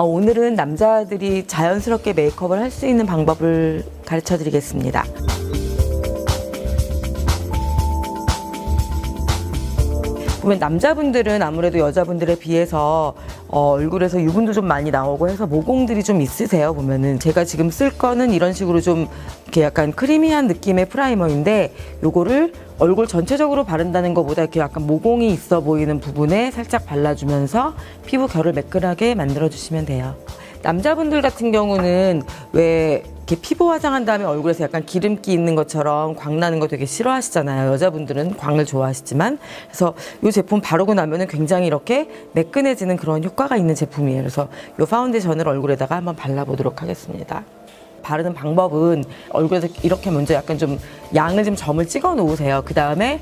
어, 오늘은 남자들이 자연스럽게 메이크업을 할 수 있는 방법을 가르쳐 드리겠습니다. 보면 남자분들은 아무래도 여자분들에 비해서 어, 얼굴에서 유분도 좀 많이 나오고 해서 모공들이 좀 있으세요 보면은 제가 지금 쓸 거는 이런 식으로 좀 이렇게 약간 크리미한 느낌의 프라이머인데 요거를 얼굴 전체적으로 바른다는 것보다 이렇게 약간 모공이 있어 보이는 부분에 살짝 발라주면서 피부 결을 매끈하게 만들어 주시면 돼요 남자분들 같은 경우는 왜 이렇게 피부 화장한 다음에 얼굴에서 약간 기름기 있는 것처럼 광 나는 거 되게 싫어하시잖아요. 여자분들은 광을 좋아하시지만 그래서 이 제품 바르고 나면은 굉장히 이렇게 매끈해지는 그런 효과가 있는 제품이에요. 그래서 이 파운데이션을 얼굴에다가 한번 발라보도록 하겠습니다. 바르는 방법은 얼굴에서 이렇게 먼저 약간 좀 양을 좀 점을 찍어 놓으세요. 그 다음에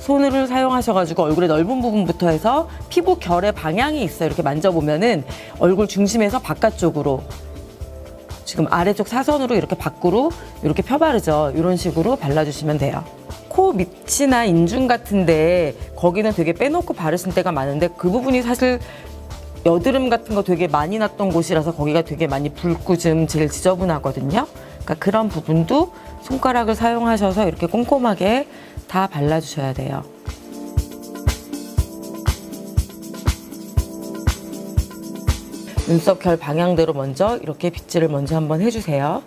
손을 사용하셔가지고 얼굴의 넓은 부분부터 해서 피부 결의 방향이 있어요. 이렇게 만져보면은 얼굴 중심에서 바깥쪽으로 지금 아래쪽 사선으로 이렇게 밖으로 이렇게 펴바르죠. 이런 식으로 발라주시면 돼요. 코 밑이나 인중 같은데 거기는 되게 빼놓고 바르신 때가 많은데 그 부분이 사실 여드름 같은 거 되게 많이 났던 곳이라서 거기가 되게 많이 붉고 좀 제일 지저분하거든요. 그러니까 그런 부분도 손가락을 사용하셔서 이렇게 꼼꼼하게 다 발라주셔야 돼요. 눈썹 결 방향대로 먼저 이렇게 빗질을 먼저 한번 해주세요.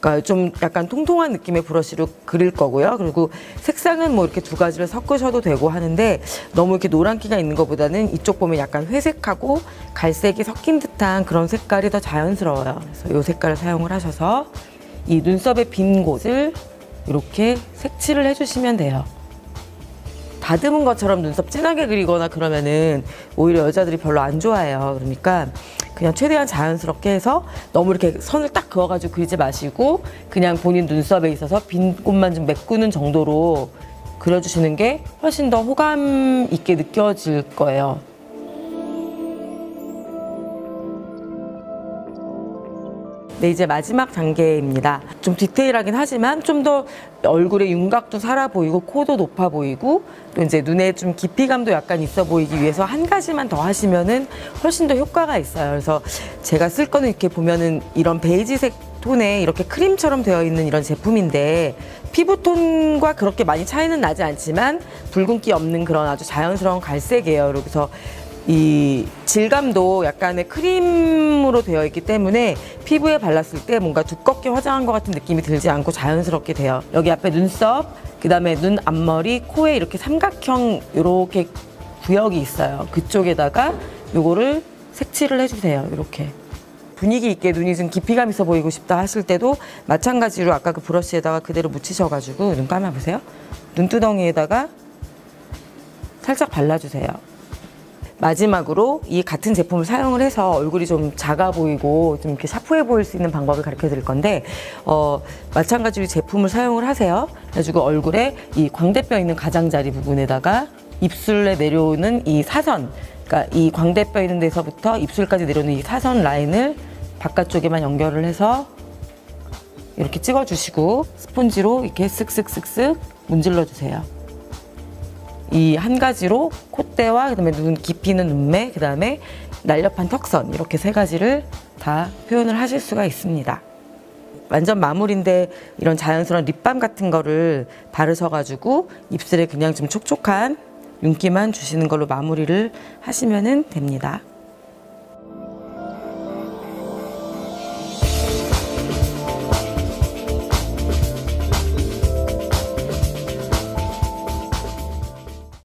그러니까 좀 약간 통통한 느낌의 브러쉬로 그릴 거고요. 그리고 색상은 뭐 이렇게 두 가지를 섞으셔도 되고 하는데 너무 이렇게 노란기가 있는 것보다는 이쪽 보면 약간 회색하고 갈색이 섞인 듯한 그런 색깔이 더 자연스러워요. 그래서 이 색깔을 사용을 하셔서 이 눈썹의 빈 곳을 이렇게 색칠을 해주시면 돼요. 다듬은 것처럼 눈썹 진하게 그리거나 그러면은 오히려 여자들이 별로 안 좋아해요. 그러니까 그냥 최대한 자연스럽게 해서 너무 이렇게 선을 딱 그어가지고 그리지 마시고 그냥 본인 눈썹에 있어서 빈 곳만 좀 메꾸는 정도로 그려주시는 게 훨씬 더 호감 있게 느껴질 거예요. 네, 이제 마지막 단계입니다. 좀 디테일하긴 하지만 좀 더 얼굴의 윤곽도 살아 보이고 코도 높아 보이고 또 이제 눈에 좀 깊이감도 약간 있어 보이기 위해서 한 가지만 더 하시면은 훨씬 더 효과가 있어요. 그래서 제가 쓸 거는 이렇게 보면은 이런 베이지색 톤에 이렇게 크림처럼 되어 있는 이런 제품인데 피부톤과 그렇게 많이 차이는 나지 않지만 붉은기 없는 그런 아주 자연스러운 갈색이에요. 그래서 이 질감도 약간의 크림으로 되어 있기 때문에 피부에 발랐을 때 뭔가 두껍게 화장한 것 같은 느낌이 들지 않고 자연스럽게 돼요. 여기 앞에 눈썹, 그 다음에 눈 앞머리, 코에 이렇게 삼각형 이렇게 구역이 있어요. 그쪽에다가 요거를 색칠을 해주세요. 이렇게. 분위기 있게 눈이 좀 깊이감 있어 보이고 싶다 하실 때도 마찬가지로 아까 그 브러쉬에다가 그대로 묻히셔가지고 눈 감아보세요. 눈두덩이에다가 살짝 발라주세요. 마지막으로 이 같은 제품을 사용을 해서 얼굴이 좀 작아 보이고 좀 이렇게 샤프해 보일 수 있는 방법을 가르쳐 드릴 건데 어, 마찬가지로 제품을 사용을 하세요. 그래가지고 얼굴에 이 광대뼈 있는 가장자리 부분에다가 입술에 내려오는 이 사선 그러니까 이 광대뼈 있는 데서부터 입술까지 내려오는 이 사선 라인을 바깥쪽에만 연결을 해서 이렇게 찍어주시고 스폰지로 이렇게 쓱쓱쓱쓱 문질러 주세요. 이 한 가지로 콧대와 그다음에 눈 깊이는 눈매, 그다음에 날렵한 턱선 이렇게 세 가지를 다 표현을 하실 수가 있습니다. 완전 마무리인데 이런 자연스러운 립밤 같은 거를 바르셔가지고 입술에 그냥 좀 촉촉한 윤기만 주시는 걸로 마무리를 하시면 됩니다.